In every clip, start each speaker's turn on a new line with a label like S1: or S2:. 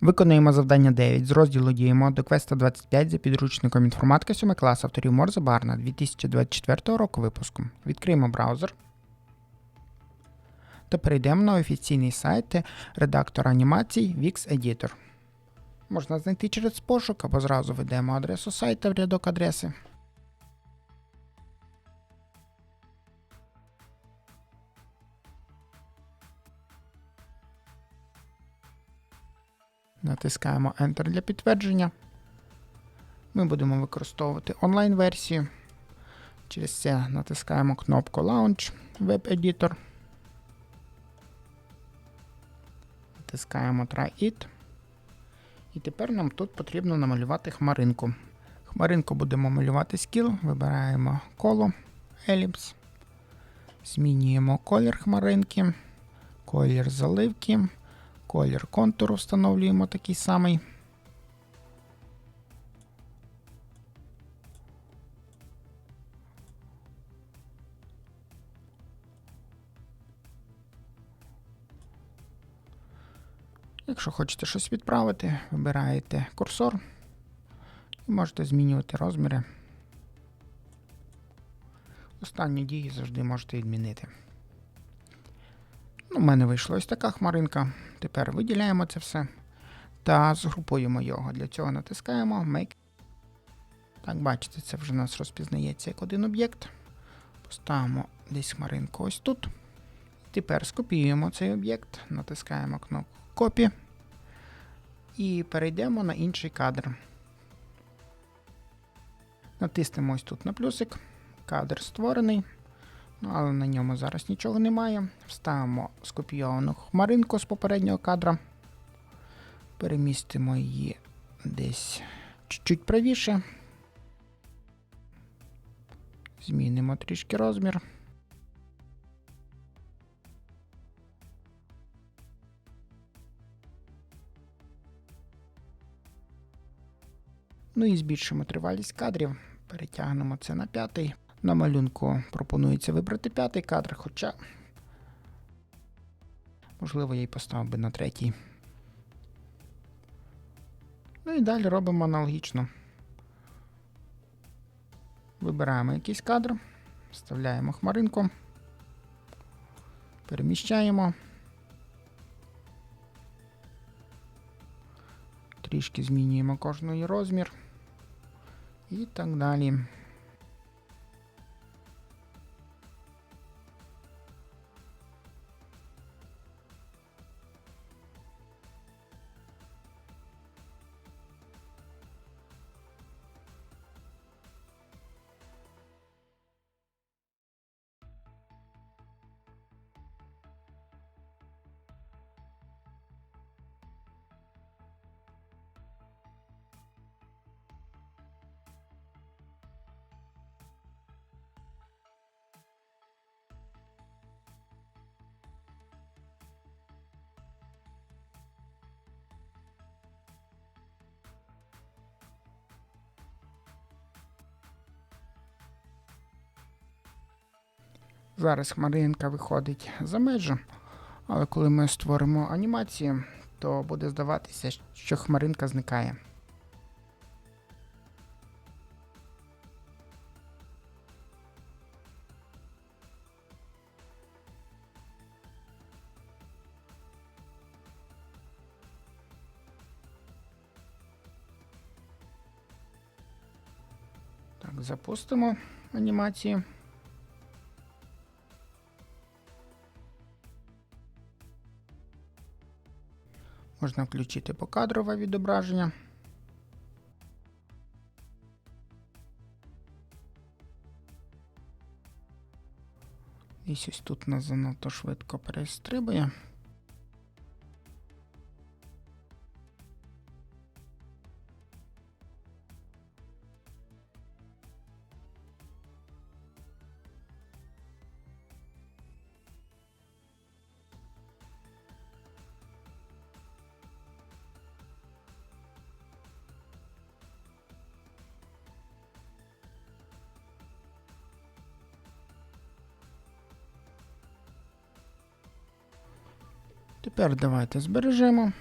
S1: Виконуємо завдання 9 з розділу діємо до квеста 25 за підручником інформатика 7 класу авторів Морзе Барна 2024 року випуску. Відкриємо браузер та перейдемо на офіційний сайт редактора анімацій Wix Editor. Можна знайти через пошук або зразу введемо адресу сайта в рядок адреси. Натискаємо Enter для підтвердження. Ми будемо використовувати онлайн-версію. Через це натискаємо кнопку Launch Web Editor. Натискаємо Try It. І тепер нам тут потрібно намалювати хмаринку. Хмаринку будемо малювати скіл, вибираємо коло, еліпс, змінюємо колір хмаринки, колір заливки, колір контуру встановлюємо такий самий. Якщо хочете щось відправити, вибираєте курсор і можете змінювати розміри. Останні дії завжди можете відмінити. Ну, У мене вийшла ось така хмаринка. Тепер виділяємо це все та згрупуємо його. Для цього натискаємо Make. Так, бачите, це вже у нас розпізнається як один об'єкт. Поставимо десь хмаринку ось тут. Тепер скопіюємо цей об'єкт, натискаємо кнопку Copy і перейдемо на інший кадр. Натиснемо ось тут на плюсик. Кадр створений. Але на ньому зараз нічого немає. Вставимо скопійовану хмаринку з попереднього кадра. Перемістимо її десь чуть-чуть правіше. Змінимо трішки розмір. Ну і збільшимо тривалість кадрів. Перетягнемо це на п'ятий. На малюнку пропонується вибрати п'ятий кадр, хоча, можливо, я й поставив би на третій. Ну і далі робимо аналогічно. Вибираємо якийсь кадр, вставляємо хмаринку, переміщаємо. Трішки змінюємо кожний розмір. І так далі. Зараз хмаринка виходить за межу, але коли ми створимо анімацію, то буде здаватися, що хмаринка зникає. Так, запустимо анімацію. Можна включити покадрове відображення. І ось тут нас занадто швидко перестрибує. Тепер давайте збережемо.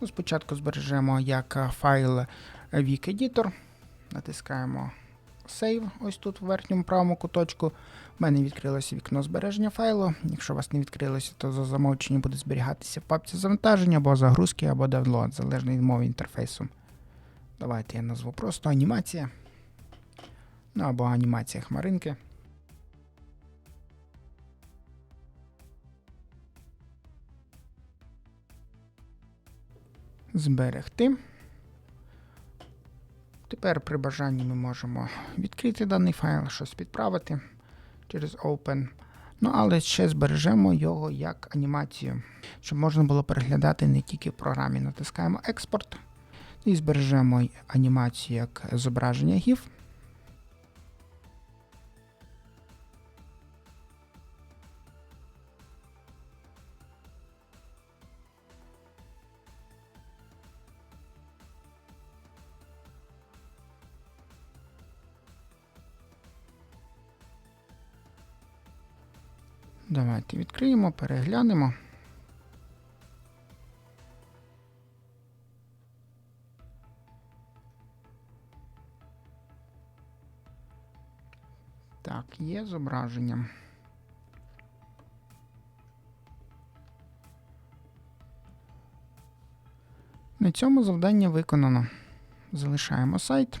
S1: Ну, спочатку збережемо як е, файл Wikeditor. Натискаємо Save ось тут в верхньому правому куточку. У мене відкрилося вікно збереження файлу. Якщо у вас не відкрилося, то за замовчення буде зберігатися в папці завантаження або загрузки, або download, залежно від мови інтерфейсу. Давайте я назву просто анімація. Ну або анімація хмаринки. Зберегти. Тепер при бажанні ми можемо відкрити даний файл, щось підправити через Open. Ну, але ще збережемо його як анімацію, щоб можна було переглядати не тільки в програмі. Натискаємо експорт і збережемо анімацію як зображення GIF. Давайте відкриємо, переглянемо. Так, є зображення. На цьому завдання виконано. Залишаємо сайт.